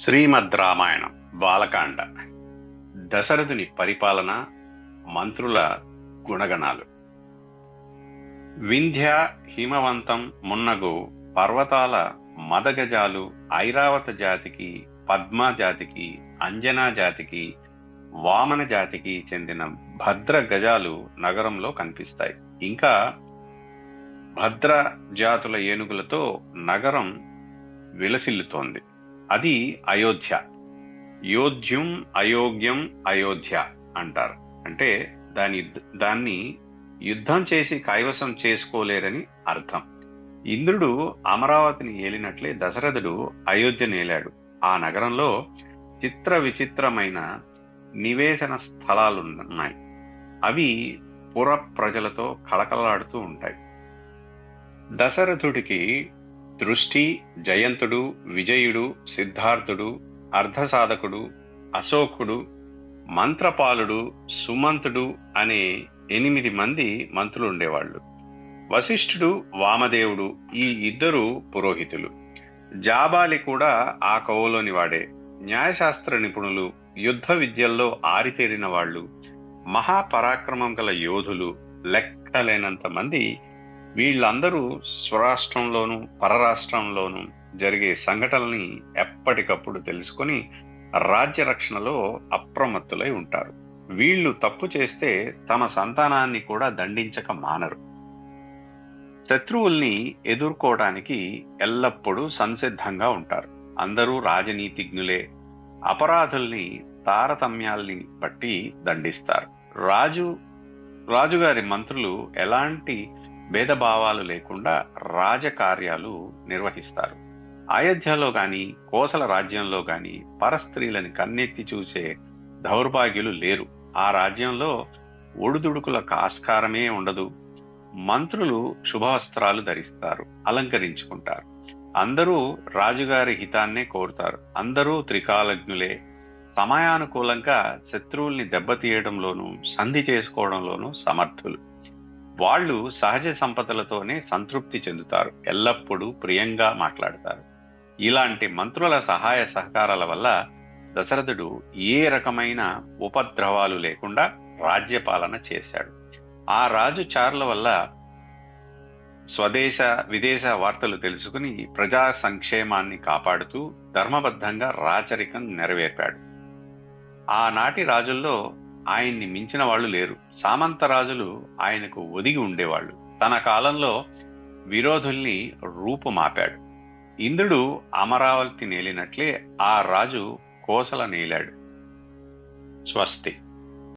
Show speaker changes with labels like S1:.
S1: శ్రీమద్ రామాయణం బాలకాండ. దశరథుని పరిపాలన మంత్రుల గుణగణాలు. వింధ్య హిమవంతం మున్నగు పర్వతాల మదగజాలు ఐరావత జాతికి పద్మ జాతికి అంజనా జాతికి వామన జాతికి చెందిన భద్ర గజాలు నగరంలో కనిపిస్తాయి. ఇంకా భద్ర జాతుల ఏనుగులతో నగరం విలసిల్లుతోంది. అది అయోధ్య. యోధ్యం అయోగ్యం అయోధ్య అంటారు. అంటే దాని దాన్ని యుద్ధం చేసి కైవసం చేసుకోలేరని అర్థం. ఇంద్రుడు అమరావతిని ఏలినట్లే దశరథుడు అయోధ్యను ఏలాడు ఆ నగరంలో చిత్ర విచిత్రమైన నివేశన స్థలాలున్నాయి. అవి పుర ప్రజలతో కళకళలాడుతూ ఉంటాయి. దశరథుడికి దృష్టి జయంతుడు విజయుడు సిద్ధార్థుడు అర్ధసాధకుడు అశోకుడు మంత్రపాలుడు సుమంతుడు అనే ఎనిమిది మంది మంత్రులు ఉండేవాళ్ళు. వశిష్ఠుడు వామదేవుడు ఈ ఇద్దరు పురోహితులు. జాబాలి కూడా ఆ కవులోని వాడే. న్యాయశాస్త్ర నిపుణులు యుద్ధ విద్యల్లో ఆరితేరిన వాళ్ళు మహాపరాక్రమం గల యోధులు లెక్కలేనంత మంది వీళ్ళందరూ స్వరాష్ట్రంలోనూ పరరాష్ట్రంలోనూ జరిగే సంఘటనల్ని ఎప్పటికప్పుడు తెలుసుకొని రాజ్య రక్షణలో అప్రమత్తులై ఉంటారు. వీళ్ళు తప్పు చేస్తే తమ సంతానాన్ని కూడా దండించక మానరు. శత్రువుల్ని ఎదుర్కోవడానికి ఎల్లప్పుడూ సంసిద్ధంగా ఉంటారు. అందరూ రాజనీతిజ్ఞులే. అపరాధుల్ని తారతమ్యాల్ని బట్టి దండిస్తారు. రాజు రాజుగారి మంత్రులు ఎలాంటి భేదభావాలు లేకుండా రాజకార్యాలు నిర్వహిస్తారు. అయోధ్యలో గాని కోసల రాజ్యంలో గాని పరస్త్రీలని కన్నెత్తి చూసే దౌర్భాగ్యులు లేరు. ఆ రాజ్యంలో ఒడుదుడుకులకు ఆస్కారమే ఉండదు. మంత్రులు శుభవస్త్రాలు ధరిస్తారు అలంకరించుకుంటారు. అందరూ రాజుగారి హితాన్నే కోరుతారు. అందరూ త్రికాలజ్ఞులే. సమయానుకూలంగా శత్రువుల్ని దెబ్బతీయడంలోనూ సంధి చేసుకోవడంలోనూ సమర్థులు. వాళ్ళు సహజ సంపదలతోనే సంతృప్తి చెందుతారు. ఎల్లప్పుడూ ప్రియంగా మాట్లాడతారు. ఇలాంటి మంత్రుల సహాయ సహకారాల వల్ల దశరథుడు ఏ రకమైన ఉపద్రవాలు లేకుండా రాజ్యపాలన చేశాడు. ఆ రాజు చారుల వల్ల స్వదేశ విదేశ వార్తలు తెలుసుకుని ప్రజా సంక్షేమాన్ని కాపాడుతూ ధర్మబద్ధంగా రాచరికం నెరవేర్పాడు. ఆనాటి రాజుల్లో ఆయన్ని మించిన వాళ్ళు లేరు. సామంత రాజులు ఆయనకు ఒదిగి ఉండేవాళ్ళు. తన కాలంలో విరోధుల్ని రూపుమాపాడు. ఇంద్రుడు అమరావతి నేలినట్లే ఆ రాజు కోసల నేలాడు. స్వస్తి.